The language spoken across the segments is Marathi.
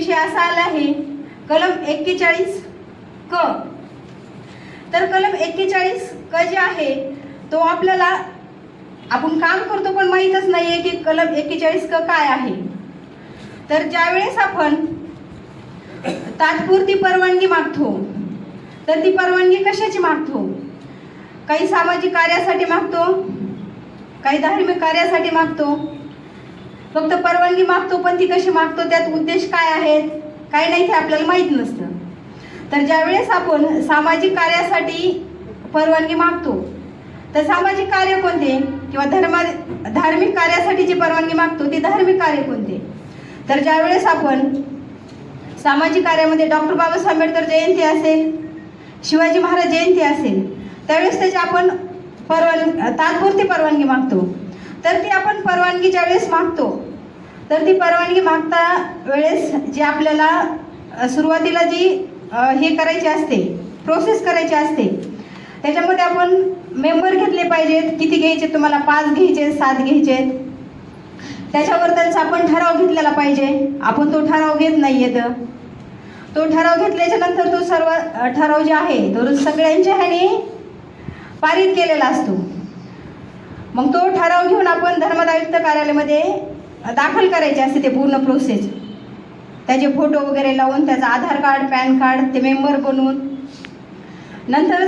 विषय असा आला आहे कलम एक्केचाळीस क. तर कलम एक्केचाळीस क जे आहे तो आपल्याला आपण काम करतो पण माहीतच नाही आहे की कलम एक्केचाळीस क काय आहे. तर ज्यावेळेस आपण तात्पुरती परवानगी मागतो तर ती परवानगी कशाची मागतो? काही सामाजिक कार्यासाठी मागतो काही धार्मिक कार्यासाठी मागतो फक्त परवानगी मागतो पण ती कशी मागतो त्यात उद्देश काय आहेत? काय नाही ते आपल्याला माहीत नसतं. तर ज्यावेळेस आपण सामाजिक कार्यासाठी परवानगी मागतो तर सामाजिक कार्य कोणते? किंवा धर्मा धार्मिक कार्यासाठी जी परवानगी मागतो ती धार्मिक कार्य कोणते? तर ज्यावेळेस आपण सामाजिक कार्यामध्ये डॉक्टर बाबासाहेब आंबेडकर जयंती असेल शिवाजी महाराज जयंती असेल त्यावेळेस त्याची आपण परवानगी तात्पुरती परवानगी मागतो. तर ती आपण परवानगी ज्यावेळेस मागतो तर ती परवानगी मागता वेळेस जी आपल्याला सुरुवातीला जी हे करायची असते प्रोसेस करायची असते त्याच्यामध्ये आपण मेंबर घेतले पाहिजेत किती घ्यायचे तुम्हाला पाच घ्यायचे सात घ्यायचे. त्याच्यावर त्यांचा आपण ठराव घेतलेला पाहिजे. आपण तो ठराव घेत नाही येत तो ठराव घेतल्याच्या नंतर तो सर्व ठराव जे आहे तो सगळ्यांच्या ह्याने पारित केलेला असतो. मग तो ठराव घेऊन आपण धर्मदायुक्त कार्यालयामध्ये दाखल करायचे असते ते पूर्ण प्रोसेस त्याचे फोटो वगैरे लावून त्याचं आधार कार्ड पॅन कार्ड ते मेंबर बनवून नंतर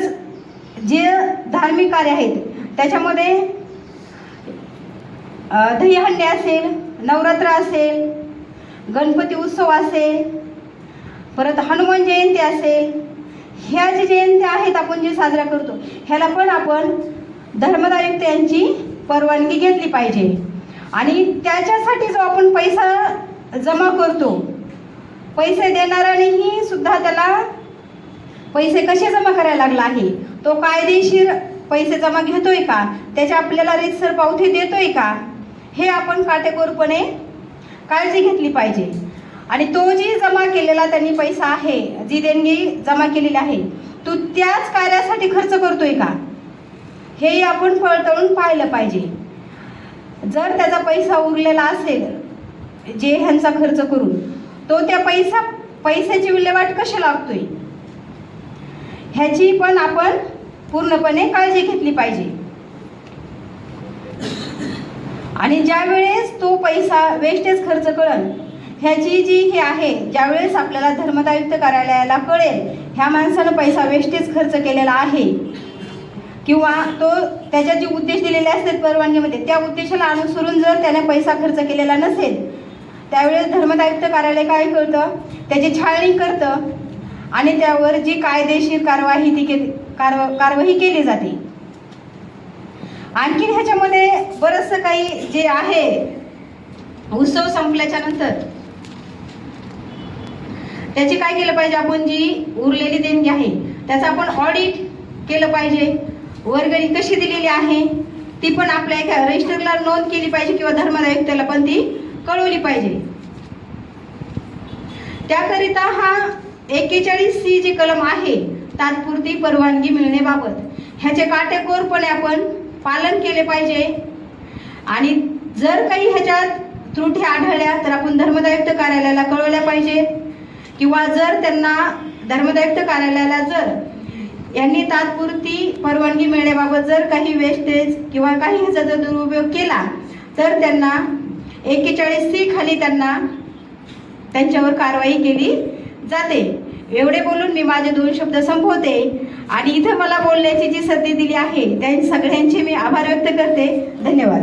जे धार्मिक कार्य आहेत त्याच्यामध्ये दहीहंडी असेल नवरात्र असेल गणपती उत्सव असेल परत हनुमान जयंती असेल ह्या ज्या जयंत्या आहेत आपण जे साजरा करतो ह्याला पण आपण धर्मदायुक्त यांची परवानगी घेतली पाहिजे. आणि त्याच्यासाठी जो आपण पैसा जमा करतो पैसे देणाऱ्यानेही सुद्धा त्याला पैसे कसे जमा करायला लागला आहे? तो कायदेशीर पैसे जमा घेतोय का? त्याच्या आपल्याला रेतसर पावती देतोय का? हे आपण काटेकोरपणे काळजी घेतली पाहिजे. आणि तो जी जमा केलेला त्यांनी पैसा आहे जी देणगी जमा केलेली आहे तो त्याच कार्यासाठी खर्च करतोय का? हेही आपण पळतळून पाहिलं पाहिजे. जर त्याचा पैसा उरलेला असेल जे ह्यांचा खर्च करून तो त्या पैसा पैशाची विल्हेवाट कशी लागतोय ह्याची पण आपण पूर्णपणे काळजी घेतली पाहिजे. आणि ज्या वेळेस तो पैसा वेस्टेज खर्च कळन ह्याची जी हे आहे ज्यावेळेस आपल्याला धर्मदायुक्त कार्यालयाला कळेल ह्या माणसानं पैसा वेस्टेज खर्च केलेला आहे किंवा तो त्याच्या जे उद्देश दिलेले असतात परवानगीमध्ये त्या उद्देशाला अनुसरून जर त्याने पैसा खर्च केलेला नसेल त्यावेळेस धर्मदायुक्त कार्यालय काय करतं? त्याची छाळणी करतं आणि त्यावर जी कायदेशीर कारवाई ती केली कारवा कारवाई केली जाते. आणखीन ह्याच्यामध्ये बरंचसं काही जे आहे उत्सव संपल्याच्या नंतर त्याची काय केलं पाहिजे आपण जी उरलेली देणगी आहे त्याचं आपण ऑडिट केलं पाहिजे. वर्गणी कशी दिलेली आहे? ती पण आपल्या एका रजिस्टरला नोंद केली पाहिजे किंवा धर्मदायुक्ताला पण ती कळवली पाहिजे. त्याकरिता हा एक्केचाळीस सी जी कलम आहे तात्पुरती परवानगी मिळण्याबाबत ह्याचे काटेकोरपणे आपण पालन केले पाहिजे. आणि जर काही ह्याच्यात त्रुटी आढळल्या तर आपण धर्मदायुक्त कार्यालयाला कळवल्या पाहिजे. किंवा जर त्यांना धर्मदायुक्त कार्यालयाला जर यांनी तात्पुरती परवानगी मिळण्याबाबत जर काही वेस्टेज किंवा काही ह्याचा जर दुरुपयोग केला तर त्यांना एक्केचाळीस सी खाली त्यांना त्यांच्यावर कारवाई केली जाते. एवढे बोलून मी माझे दोन शब्द संपवते आणि इथं मला बोलण्याची जी संधी दिली आहे त्या सगळ्यांचे मी आभार व्यक्त करते. धन्यवाद.